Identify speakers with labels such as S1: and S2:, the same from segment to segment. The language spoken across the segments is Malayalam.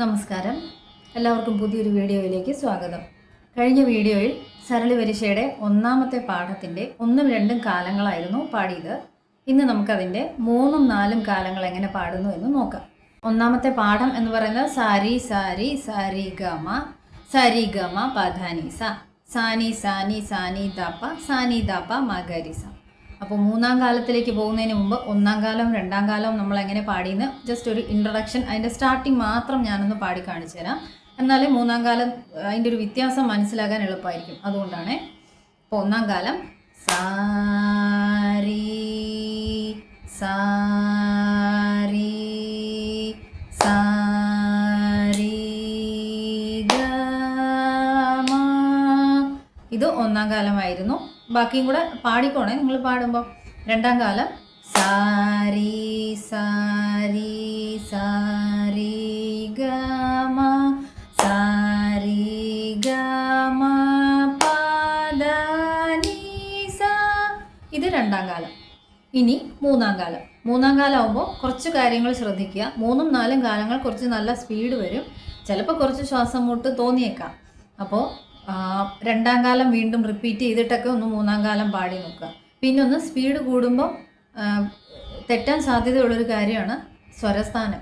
S1: നമസ്കാരം. എല്ലാവർക്കും പുതിയൊരു വീഡിയോയിലേക്ക് സ്വാഗതം. കഴിഞ്ഞ വീഡിയോയിൽ സരളി വരിശയുടെ ഒന്നാമത്തെ പാഠത്തിന്റെ ഒന്നും രണ്ടും കാലങ്ങളായിരുന്നു പാടിയത്. ഇന്ന് നമുക്കതിന്റെ മൂന്നും നാലും കാലങ്ങൾ എങ്ങനെ പാടുന്നു എന്ന് നോക്കാം. ഒന്നാമത്തെ പാഠം എന്ന് പറയുന്നത് സാരി സാരി സാരി ഗമ സരി ഗമ പധാനിസ സാനി സാനി സാനി ദാപ്പ സാനി ദാപ്പ മഗരിസ അപ്പോൾ മൂന്നാം കാലത്തിലേക്ക് പോകുന്നതിന് മുമ്പ് ഒന്നാം കാലവും രണ്ടാം കാലവും നമ്മൾ എങ്ങനെ പാടിയെന്ന് ജസ്റ്റ് ഒരു ഇൻട്രൊഡക്ഷൻ അതിന്റെ സ്റ്റാർട്ടിങ് മാത്രം ഞാനൊന്ന് പാടി കാണിച്ചു തരാം എന്നാലേ മൂന്നാം കാലം അതിന്റെ ഒരു വ്യത്യാസം മനസ്സിലാക്കാൻ എളുപ്പമായിരിക്കും. അതുകൊണ്ടാണ്. അപ്പോൾ ഒന്നാം കാലം സാരി സാരി സാരി ഇത് ഒന്നാം കാലമായിരുന്നു. ബാക്കിയും കൂടെ പാടിക്കോണേ. നിങ്ങൾ പാടുമ്പോൾ രണ്ടാം കാലം. സാരി സാരി സാരി ഗമ സാരി ഗമ പദനീസ ഇത് രണ്ടാം കാലം. ഇനി മൂന്നാം കാലം. മൂന്നാം കാലമാകുമ്പോൾ കുറച്ച് കാര്യങ്ങൾ ശ്രദ്ധിക്കുക. മൂന്നും നാലും കാലങ്ങൾ കുറച്ച് നല്ല സ്പീഡ് വരും. ചിലപ്പോൾ കുറച്ച് ശ്വാസം മുട്ട് തോന്നിയേക്കാം. അപ്പോൾ രണ്ടാം കാലം വീണ്ടും റിപ്പീറ്റ് ചെയ്തിട്ടൊക്കെ ഒന്ന് മൂന്നാം കാലം പാടി നോക്കുക. പിന്നെ ഒന്ന് സ്പീഡ് കൂടുമ്പോൾ തെറ്റാൻ സാധ്യതയുള്ളൊരു കാര്യമാണ് സ്വരസ്ഥാനം.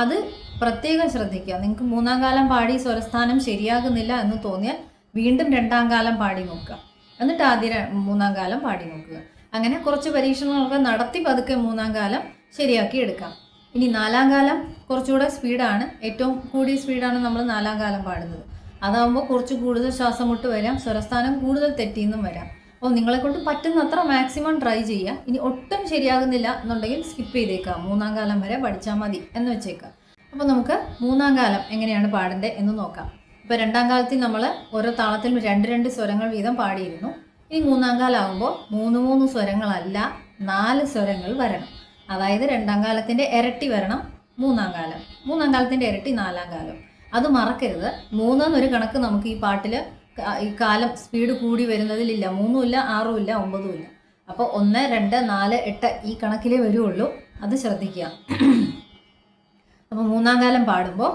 S1: അത് പ്രത്യേകം ശ്രദ്ധിക്കുക. നിങ്ങൾക്ക് മൂന്നാം കാലം പാടി സ്വരസ്ഥാനം ശരിയാകുന്നില്ല എന്ന് തോന്നിയാൽ വീണ്ടും രണ്ടാം കാലം പാടി നോക്കുക. എന്നിട്ട് ആദ്യ മൂന്നാം കാലം പാടി നോക്കുക. അങ്ങനെ കുറച്ച് പരീക്ഷണങ്ങളൊക്കെ നടത്തി പതുക്കെ മൂന്നാം കാലം ശരിയാക്കി എടുക്കാം. ഇനി നാലാം കാലം കുറച്ചുകൂടെ സ്പീഡാണ് ഏറ്റവും കൂടിയ സ്പീഡാണ് നമ്മൾ നാലാം കാലം പാടുന്നത്. അതാകുമ്പോൾ കുറച്ച് കൂടുതൽ ശ്വാസം മുട്ട് വരാം സ്വരസ്ഥാനം കൂടുതൽ തെറ്റിന്നും വരാം. അപ്പോൾ നിങ്ങളെ കൊണ്ട് പറ്റുന്നത്ര മാക്സിമം ട്രൈ ചെയ്യുക ഇനി ഒട്ടും ശരിയാകുന്നില്ല എന്നുണ്ടെങ്കിൽ സ്കിപ്പ് ചെയ്തേക്കാം മൂന്നാം കാലം വരെ പഠിച്ചാൽ മതി എന്ന് വെച്ചേക്കാം അപ്പോൾ നമുക്ക് മൂന്നാം കാലം എങ്ങനെയാണ് പാടേണ്ടത് എന്ന് നോക്കാം. ഇപ്പോൾ രണ്ടാം കാലത്തിൽ നമ്മൾ ഓരോ താളത്തിലും രണ്ട് രണ്ട് സ്വരങ്ങൾ വീതം പാടിയിരുന്നു. ഇനി മൂന്നാം കാലമാകുമ്പോൾ മൂന്ന് മൂന്ന് സ്വരങ്ങളല്ല നാല് സ്വരങ്ങൾ വരണം. അതായത് രണ്ടാം കാലത്തിന്റെ ഇരട്ടി വരണം മൂന്നാം കാലം. മൂന്നാം കാലത്തിന്റെ ഇരട്ടി നാലാം കാലം. അത് മറക്കരുത്. മൂന്നെന്നൊരു കണക്ക് നമുക്ക് ഈ പാട്ടിൽ ഈ കാലം സ്പീഡ് കൂടി വരുന്നതിലില്ല. മൂന്നുമില്ല ആറുമില്ല ഒമ്പതുമില്ല. അപ്പോൾ ഒന്ന് രണ്ട് നാല് എട്ട് ഈ കണക്കിലേ വരുള്ളൂ അത് ശ്രദ്ധിക്കുക. അപ്പോൾ മൂന്നാം കാലം പാടുമ്പോൾ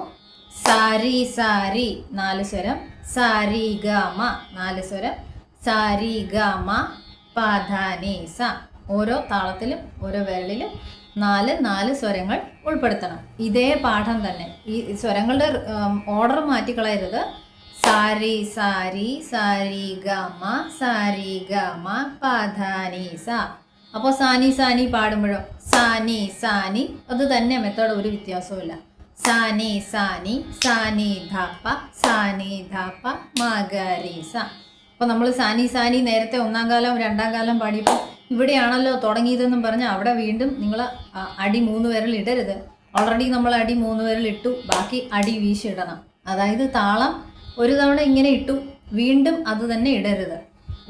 S1: സാരി സാരി നാല് സ്വരം. സാരി ഗമ നാല് സ്വരം. സാരി ഗമ സ ഓരോ താളത്തിലും ഓരോ വിരലിലും നാല് നാല് സ്വരങ്ങൾ ഉൾപ്പെടുത്തണം. ഇതേ പാഠം തന്നെ. ഈ സ്വരങ്ങളുടെ ഓർഡർ മാറ്റിക്കളയരുത് സാരി സാരി സാരി ഗമ സാരി ഗമ പധാനീസ അപ്പോൾ സാനി സാനി പാടുമ്പോഴോ സാനി സാനി അത് തന്നെ മെത്തേഡ് ഒരു വ്യത്യാസവുമില്ല. സാനി സാനി സാനി ധാപ്പ സാനി ധാപ്പ സ. അപ്പോൾ നമ്മൾ സാനി സാനി നേരത്തെ ഒന്നാം കാലം രണ്ടാം കാലം പാടിയപ്പോൾ ഇവിടെയാണല്ലോ തുടങ്ങിയതെന്നും പറഞ്ഞ് അവിടെ വീണ്ടും നിങ്ങൾ അടി മൂന്ന് വിരൽ ഇടരുത്. ഓൾറെഡി നമ്മൾ അടി മൂന്ന് വിരൽ ഇട്ടു ബാക്കി അടി വീശിടണം. അതായത് താളം ഒരു തവണ ഇങ്ങനെ ഇട്ടു വീണ്ടും അത് തന്നെ ഇടരുത്.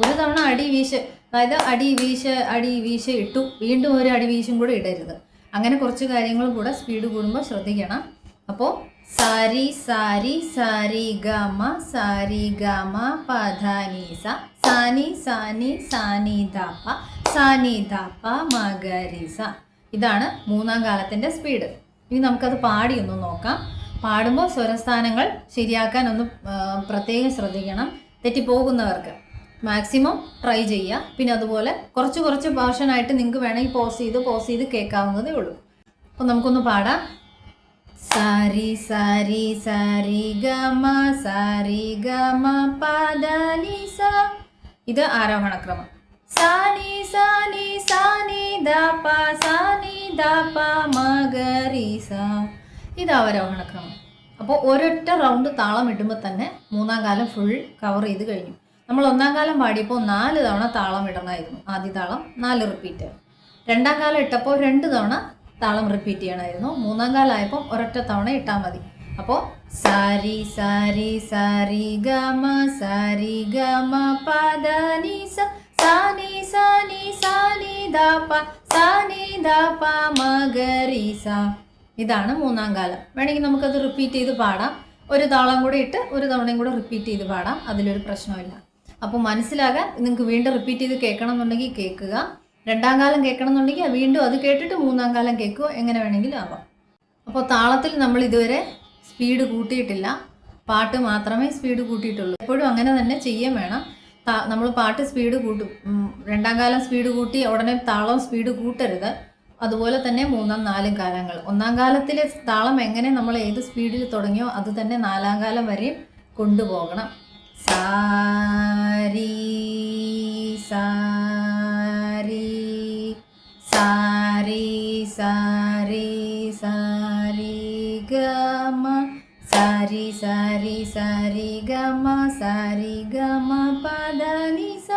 S1: ഒരു തവണ അടി വീശ് അതായത് അടി വീശ് അടി വീശ് ഇട്ടു വീണ്ടും ഒരു അടി വീശും കൂടെ ഇടരുത്. അങ്ങനെ കുറച്ച് കാര്യങ്ങളും കൂടെ സ്പീഡ് കൂടുമ്പോൾ ശ്രദ്ധിക്കണം. അപ്പോൾ സാരി സാരി സാരി ഗമ സാരി ഗമ പധാനീസ സാനി സാനി സാനി ധാപ്പ സാനി ധാപ്പ സ. ഇതാണ് മൂന്നാം കാലത്തിന്റെ സ്പീഡ് ഇനി നമുക്കത് പാടി ഒന്ന് നോക്കാം. പാടുമ്പോൾ സ്വരസ്ഥാനങ്ങൾ ശരിയാക്കാൻ ഒന്ന് പ്രത്യേകം ശ്രദ്ധിക്കണം. തെറ്റിപ്പോകുന്നവർക്ക് മാക്സിമം ട്രൈ ചെയ്യുക. പിന്നെ അതുപോലെ കുറച്ച് കുറച്ച് ഭാഷനായിട്ട് നിങ്ങൾക്ക് വേണമെങ്കിൽ പോസ് ചെയ്ത് പോസ് ചെയ്ത് കേൾക്കാവുന്നതേ ഉള്ളൂ. അപ്പോൾ നമുക്കൊന്ന് പാടാം. സാരി സാരി സാരി ഗമ സാരി ഗമ പദനിസ ഇത് ആരോഹണക്രമം സാനി സാനി സാനി ദാപ സാനി ദാപ സ. ഇത് അവരോഹണക്രമം അപ്പോൾ ഒരൊറ്റ റൗണ്ട് താളം ഇടുമ്പോൾ തന്നെ മൂന്നാം കാലം ഫുൾ കവർ ചെയ്ത് കഴിഞ്ഞു. നമ്മൾ ഒന്നാം കാലം പാടിയപ്പോൾ നാല് തവണ താളം ഇടണമായിരുന്നു. ആദ്യ താളം നാല് റിപ്പീറ്റ് രണ്ടാം കാലം ഇട്ടപ്പോൾ രണ്ട് തവണ താളം റിപ്പീറ്റ് ചെയ്യണമായിരുന്നു. മൂന്നാം കാലമായപ്പോൾ ഒരൊറ്റ തവണ ഇട്ടാൽ മതി. അപ്പോൾ സാരി സാരി സാരി ഗമ സാരി ഗമ പദനിസ സാനി സാനി സാനി ദാപ സാനി ദാപ സ. ഇതാണ് മൂന്നാം കാലം. വേണമെങ്കിൽ നമുക്കത് റിപ്പീറ്റ് ചെയ്ത് പാടാം. ഒരു താളം കൂടെ ഇട്ട് ഒരു തവണയും കൂടെ റിപ്പീറ്റ് ചെയ്ത് പാടാം. അതിലൊരു പ്രശ്നമില്ല അപ്പോൾ മനസ്സിലാകാൻ നിങ്ങൾക്ക് വീണ്ടും റിപ്പീറ്റ് ചെയ്ത് കേൾക്കണം എന്നുണ്ടെങ്കിൽ കേൾക്കുക. രണ്ടാം കാലം കേൾക്കണം എന്നുണ്ടെങ്കിൽ വീണ്ടും അത് കേട്ടിട്ട് മൂന്നാം കാലം കേൾക്കുക. എങ്ങനെ വേണമെങ്കിലും ആവാം. അപ്പോൾ താളത്തിൽ നമ്മൾ ഇതുവരെ സ്പീഡ് കൂട്ടിയിട്ടില്ല. പാട്ട് മാത്രമേ സ്പീഡ് കൂട്ടിയിട്ടുള്ളൂ. എപ്പോഴും അങ്ങനെ തന്നെ ചെയ്യാൻ വേണം. നമ്മൾ പാട്ട് സ്പീഡ് കൂട്ടും. രണ്ടാം കാലം സ്പീഡ് കൂട്ടി ഉടനെ താളം സ്പീഡ് കൂട്ടരുത്. അതുപോലെ തന്നെ മൂന്നാം നാലും കാലങ്ങൾ. ഒന്നാം കാലത്തിലെ താളം എങ്ങനെ നമ്മൾ ഏത് സ്പീഡിൽ തുടങ്ങിയോ അത് തന്നെ നാലാം കാലം വരെയും കൊണ്ടുപോകണം. സാരീ സാരി സാരി ഗമ സാരി ഗമ പദനിസ.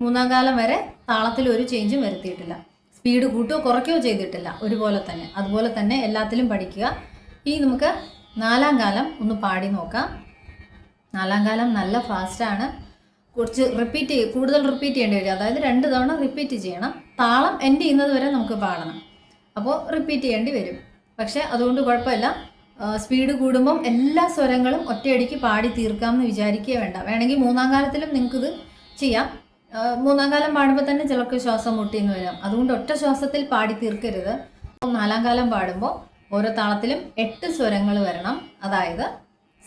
S1: മൂന്നാം കാലം വരെ താളത്തിൽ ഒരു ചേഞ്ചും വരുത്തിയിട്ടില്ല. സ്പീഡ് കൂട്ടുകയോ കുറയ്ക്കുകയോ ചെയ്തിട്ടില്ല. ഒരുപോലെ തന്നെ. അതുപോലെ തന്നെ എല്ലാത്തിലും പഠിക്കുക. ഇനി നമുക്ക് നാലാം കാലം ഒന്ന് പാടി നോക്കാം. നാലാം കാലം നല്ല ഫാസ്റ്റാണ് കുറച്ച് റിപ്പീറ്റ് ചെയ്യ കൂടുതൽ റിപ്പീറ്റ് ചെയ്യേണ്ടി വരും. അതായത് രണ്ട് തവണ റിപ്പീറ്റ് ചെയ്യണം. താളം എൻഡ് ചെയ്യുന്നത് വരെ നമുക്ക് പാടണം. അപ്പോൾ റിപ്പീറ്റ് ചെയ്യേണ്ടി വരും. പക്ഷേ അതുകൊണ്ട് കുഴപ്പമില്ല. സ്പീഡ് കൂടുമ്പം എല്ലാ സ്വരങ്ങളും ഒറ്റയടിക്ക് പാടി തീർക്കാമെന്ന് വിചാരിക്കുക വേണ്ട. വേണമെങ്കിൽ മൂന്നാം കാലത്തിലും നിങ്ങൾക്കിത് ചെയ്യാം. മൂന്നാം കാലം പാടുമ്പോൾ തന്നെ ചിലർക്ക് ശ്വാസം മുട്ടിയെന്ന് വരാം. അതുകൊണ്ട് ഒറ്റ ശ്വാസത്തിൽ പാടി തീർക്കരുത്. നാലാം കാലം പാടുമ്പോൾ ഓരോ താളത്തിലും എട്ട് സ്വരങ്ങൾ വരണം. അതായത്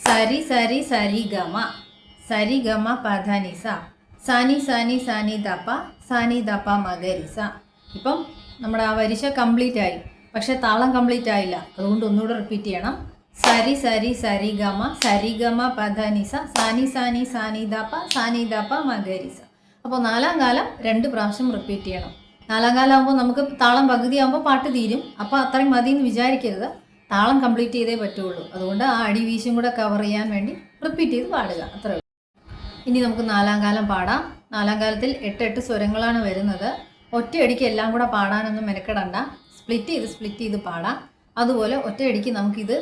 S1: സരി സരി സരി ഗമ. സരി ഗമ പധനിസ സാനി സാനി സാനി ദപ്പ സാനി ദപ്പ മകരിസ ഇപ്പം നമ്മുടെ ആ വരിശ കംപ്ലീറ്റ് ആയി. പക്ഷെ താളം കംപ്ലീറ്റ് ആയില്ല. അതുകൊണ്ട് ഒന്നുകൂടെ റിപ്പീറ്റ് ചെയ്യണം. സരി സരി സരി ഗമ സരി ഗമ പധനിസ സാനി സാനി സാനി ദാപ്പ സാനി ദാപ്പ മഗരിസ അപ്പോൾ നാലാം കാലം രണ്ട് പ്രാവശ്യം റിപ്പീറ്റ് ചെയ്യണം. നാലാം കാലം ആകുമ്പോൾ നമുക്ക് താളം പകുതി ആകുമ്പോൾ പാട്ട് തീരും. അപ്പോൾ അത്രയും മതി എന്ന് വിചാരിക്കരുത്. താളം കംപ്ലീറ്റ് ചെയ്തേ പറ്റുള്ളൂ. അതുകൊണ്ട് ആ അടി വീശും കൂടെ കവർ ചെയ്യാൻ വേണ്ടി റിപ്പീറ്റ് ചെയ്ത് പാടുക. അത്രേ ഇനി നമുക്ക് നാലാം കാലം പാടാം. നാലാം കാലത്തിൽ എട്ട് എട്ട് സ്വരങ്ങളാണ് വരുന്നത്. ഒറ്റയടിക്ക് എല്ലാം കൂടെ പാടാനൊന്നും മെനക്കെടണ്ട. സ്പ്ലിറ്റ് ചെയ്ത് സ്പ്ലിറ്റ് ചെയ്ത് പാടാം. അതുപോലെ ഒറ്റയടിക്ക് നമുക്കിത്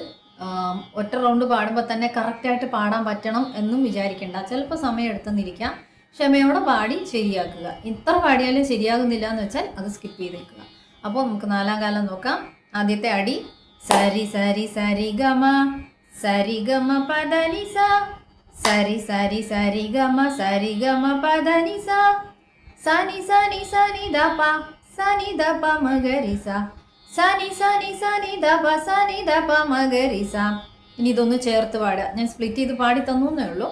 S1: ഒറ്റ റൗണ്ട് പാടുമ്പോൾ തന്നെ കറക്റ്റായിട്ട് പാടാൻ പറ്റണം എന്നും വിചാരിക്കേണ്ട. ചിലപ്പോൾ സമയം എടുത്തെന്നിരിക്കാം. ക്ഷമയോടെ പാടി ശരിയാക്കുക. ഇത്ര പാടിയാലും ശരിയാകുന്നില്ല എന്ന് വെച്ചാൽ അത് സ്കിപ്പ് ചെയ്തേക്കുക. അപ്പോൾ നമുക്ക് നാലാം കാലം നോക്കാം. ആദ്യത്തെ അടി സരി സരി സരി ഗമ. സരി ഗമ പദനി സ. സരി സരി സരി ഗമ സരി ഗമ പദനി സ. സനി സനി സനി ദപ സനി ദ പ മകരിസ സനി സനി സനി ദപ സനി ദ പ മകരിസ ഇനി ഇതൊന്ന് ചേർത്ത് പാടുക. ഞാൻ സ്പ്ലിറ്റ് ചെയ്ത് പാടി തന്നു എന്നേ ഉള്ളൂ.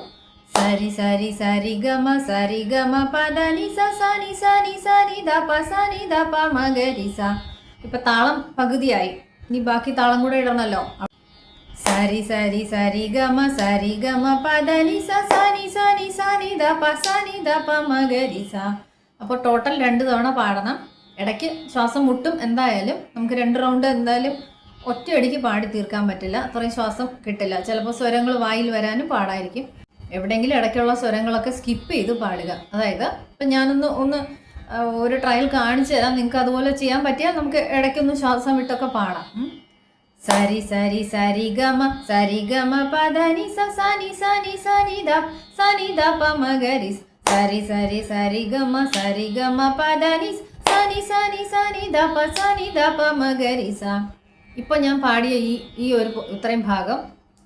S1: സരി സരി സരി ഗമ സരി ഗമ പദനി സ സനി സനി സനി ദപ സനി ദ പ മകരിസ ഇപ്പൊ താളം പകുതിയായി. ഇനി ബാക്കി താളം കൂടെ ഇടണല്ലോ. സരി സരി സരി ഗമ സരി ഗമ പദനി സ സനി സനി സനി ദപ സനി ദ പ മകരിസ അപ്പോൾ ടോട്ടൽ രണ്ട് തവണ പാടണം. ഇടയ്ക്ക് ശ്വാസം മുട്ടും എന്തായാലും നമുക്ക് രണ്ട് റൗണ്ട് എന്തായാലും ഒറ്റയടിക്ക് പാടി തീർക്കാൻ പറ്റില്ല. അത്രയും ശ്വാസം കിട്ടില്ല. ചിലപ്പോൾ സ്വരങ്ങൾ വായിൽ വരാനും പാടായിരിക്കും. എവിടെയെങ്കിലും ഇടയ്ക്കുള്ള സ്വരങ്ങളൊക്കെ സ്കിപ്പ് ചെയ്ത് പാടുക. അതായത് ഇപ്പം ഞാനൊന്ന് ഒന്ന് ഒരു ട്രയൽ കാണിച്ചു തരാം. നിങ്ങൾക്ക് അതുപോലെ ചെയ്യാൻ പറ്റിയാൽ നമുക്ക് ഇടയ്ക്കൊന്ന് ശ്വാസം വിട്ടൊക്കെ പാടാം. സരി സരി സരി ഗമ സരി ഗമ പദനി സനി സനി സനി ദ സനി ദ പ സരി സരി സരി ഗമ സരി ഗമ പദനി. സനി സനി സനി ദ പ സനി ദ പ മഗരി സ. ഇപ്പൊ ഞാൻ പാടിയ ഈ ഈ ഒരു ഇത്രയും ഭാഗം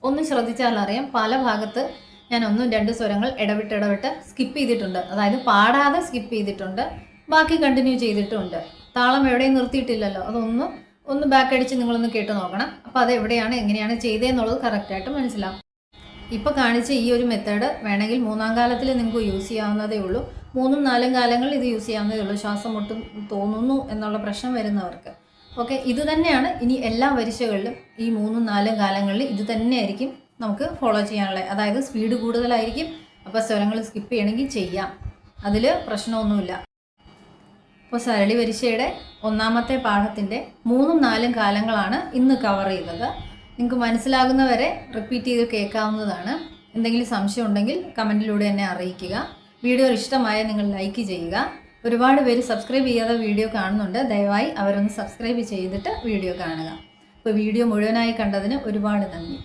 S1: ഒന്ന് ശ്രദ്ധിച്ചാൽ അറിയാം. പല ഭാഗത്ത് ഞാൻ ഒന്നും രണ്ട് സ്വരങ്ങൾ ഇടവിട്ട് ഇടവിട്ട് സ്കിപ്പ് ചെയ്തിട്ടുണ്ട്. അതായത് പാടാതെ സ്കിപ്പ് ചെയ്തിട്ടുണ്ട്. ബാക്കി കണ്ടിന്യൂ ചെയ്തിട്ടുണ്ട്. താളം എവിടെയും നിർത്തിയിട്ടില്ലല്ലോ. അതൊന്ന് ഒന്ന് ബാക്ക് അടിച്ച് നിങ്ങളൊന്ന് കേട്ട് നോക്കണം. അപ്പോൾ അത് എവിടെയാണ് എങ്ങനെയാണ് ചെയ്തതെന്നുള്ളത് കറക്റ്റായിട്ട് മനസ്സിലാവും. ഇപ്പോൾ കാണിച്ച ഈ ഒരു മെത്തേഡ് വേണമെങ്കിൽ മൂന്നാം കാലത്തിൽ നിങ്ങൾക്ക് യൂസ് ചെയ്യാവുന്നതേ ഉള്ളൂ. മൂന്നും നാലും കാലങ്ങൾ ഇത് യൂസ് ചെയ്യാവുന്നതേ ഉള്ളൂ. ശ്വാസം മുട്ടും തോന്നുന്നു എന്നുള്ള പ്രശ്നം വരുന്നവർക്ക്. ഓക്കെ ഇത് തന്നെയാണ് ഇനി എല്ലാ വരിശകളിലും ഈ മൂന്നും നാലും കാലങ്ങളിൽ ഇത് തന്നെയായിരിക്കും നമുക്ക് ഫോളോ ചെയ്യാനുള്ളത്. അതായത് സ്പീഡ് കൂടുതലായിരിക്കും. അപ്പോൾ സ്വരങ്ങൾ സ്കിപ്പ് ചെയ്യണമെങ്കിൽ ചെയ്യാം. അതിൽ പ്രശ്നമൊന്നുമില്ല. അപ്പോൾ സരളി വരിശയുടെ ഒന്നാമത്തെ പാഠത്തിന്റെ മൂന്നും നാലും കാലങ്ങളാണ് ഇന്ന് കവർ ചെയ്തത് നിങ്ങൾക്ക് മനസ്സിലാകുന്നവരെ റിപ്പീറ്റ് ചെയ്ത് കേൾക്കാവുന്നതാണ്. എന്തെങ്കിലും സംശയം ഉണ്ടെങ്കിൽ കമന്റിലൂടെ എന്നെ അറിയിക്കുക. വീഡിയോ ഇഷ്ടമായ നിങ്ങൾ ലൈക്ക് ചെയ്യുക. ഒരുപാട് പേര് സബ്സ്ക്രൈബ് ചെയ്യാതെ വീഡിയോ കാണുന്നുണ്ട്. ദയവായി അവരൊന്ന് സബ്സ്ക്രൈബ് ചെയ്തിട്ട് വീഡിയോ കാണുക. അപ്പോൾ വീഡിയോ മുഴുവനായി കണ്ടതിന് ഒരുപാട് നന്ദി.